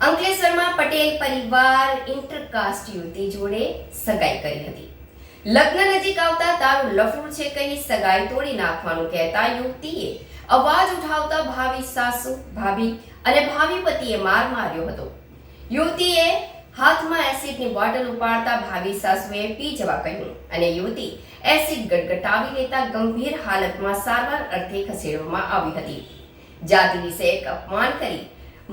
અંકલેશ્વરમાં પટેલ પરિવાર ઇન્ટરકાસ્ટ યુવતી જોડે સગાઈ કરી હતી. લગ્ન નજીક આવતા તારું લફડું છે કહી સગાઈ તોડી નાખવાનું કહેતા યુવતીએ અવાજ ઉઠાવતા ભાવિ સાસુ, ભાભી અને ભાવિ પતિએ માર માર્યો હતો. યુવતીએ હાથમાં એસિડની બોટલ ઉપાડતા ભાવિ સાસુએ પી જવા કહ્યું અને યુવતી એસિડ ગટગટાવી લેતા ગંભીર હાલતમાં સારવાર અર્થે ખસેડવામાં આવી હતી. જાતિ વિશે એક અપમાન કરી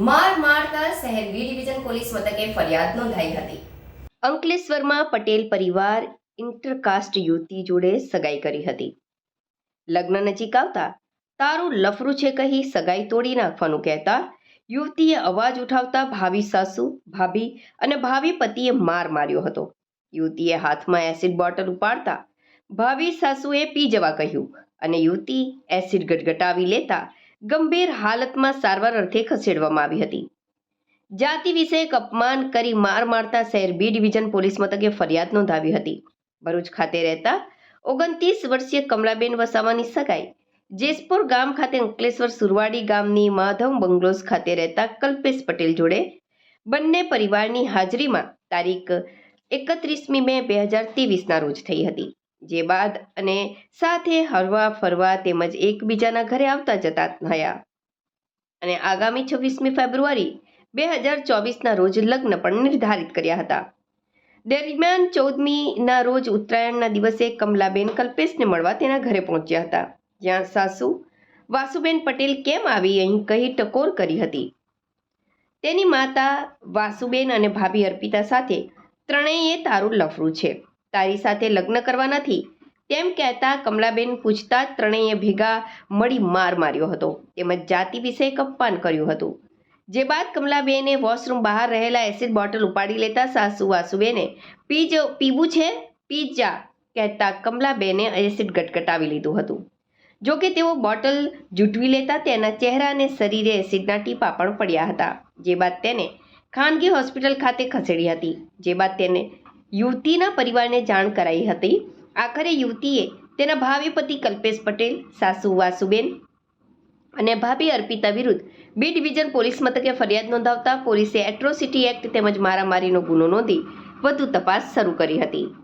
માર મારતા શહેર બી ડિવિઝન પોલીસ મથકે ફરિયાદ નોંધાઈ હતી. અંકલેશ્વરમાં પટેલ પરિવાર ઇન્ટરકાસ્ટ યુવતી જોડે સગાઈ કરી હતી. લગ્ન નજીક આવતા તારું લફરું છે કહી સગાઈ તોડી નાખવાનું કહેતા યુવતીએ અવાજ ઉઠાવતા ભાવિ સાસુ, ભાભી અને ભાવિ પતિએ માર માર્યો હતો. યુવતીએ હાથમાં એસિડ બોટલ ઉપાડતા ભાવિ સાસુએ પી જવા કહ્યું અને યુવતી એસિડ ગટગટાવી લેતા ગંભીર હાલતમાં સારવાર અર્થે ખસેડવામાં આવી હતી. જાતિ વિષયક અપમાન કરી માર મારતા શહેર બી ડિવિઝન પોલીસ મથકે ફરિયાદ નોંધાવી હતી. ભરૂચ ખાતે રહેતા ઓગણત્રીસ વર્ષીય કમલાબેન વસાવાની સગાઈ, જેસપુર ગામ ખાતે અંકલેશ્વર સુરવાડી ગામની માધવ બંગલોઝ ખાતે રહેતા કલ્પેશ પટેલ જોડે બંને પરિવારની હાજરીમાં તારીખ એકત્રીસમી મે બે હજાર ત્રેવીસના રોજ થઈ હતી. જે બાદ અને સાથે હરવા ફરવા તેમજ એકબીજાના ઘરે આવતા જતા થયા. અને આગામી છવ્વીસમી ફેબ્રુઆરી બે હજાર ચોવીસના રોજ લગ્ન પણ નિર્ધારિત કર્યા હતા. દરમિયાન ચૌદમીના રોજ ઉત્તરાયણના દિવસે કમલાબેન કલ્પેશને મળવા તેના ઘરે પહોંચ્યા હતા. જ્યાં સાસુ વાસુબેન પટેલ કેમ આવી અહીં કહી ટકોર કરી હતી. તેની માતા વાસુબેન અને ભાભી અર્પિતા સાથે ત્રણેયે તારું લફરું છે. તારી સાથે લગ્ન કરવા નથી? તેમ કહેતા કમલાબેન પૂછતા ત્રણેય ભેગા મળી માર માર્યો હતો, તેમજ જાતિ વિશે અપમાન કર્યું હતું. જે બાદ કમલાબેને વોશરૂમ બહાર રહેલા એસિડ બોટલ ઉપાડી લેતા સાસુ વાસુબેને, પીજ પીવું છે? પીજા કહેતા કમલાબેને એસિડ ગટગટાવી લીધું હતું. જો કે તેઓ બોટલ જૂટવી લેતા તેના ચહેરા અને શરીરે એસિડના ટીપા પણ પડ્યા હતા. જે બાદ તેને ખાનગી હોસ્પિટલ ખાતે ખસેડી હતી. જે બાદ તેને યુવતીના પરિવારને જાણ કરાઈ હતી. આખરે યુવતીએ તેના ભાવિ પતિ કલ્પેશ પટેલ, સાસુ વાસુબેન અને ભાભી અર્પિતા વિરુદ્ધ બી ડિવિઝન પોલીસ મથકે ફરિયાદ નોંધાવતા પોલીસે એટ્રોસિટી એક્ટ તેમજ મારામારીનો ગુનો નોંધી વધુ તપાસ શરૂ કરી હતી.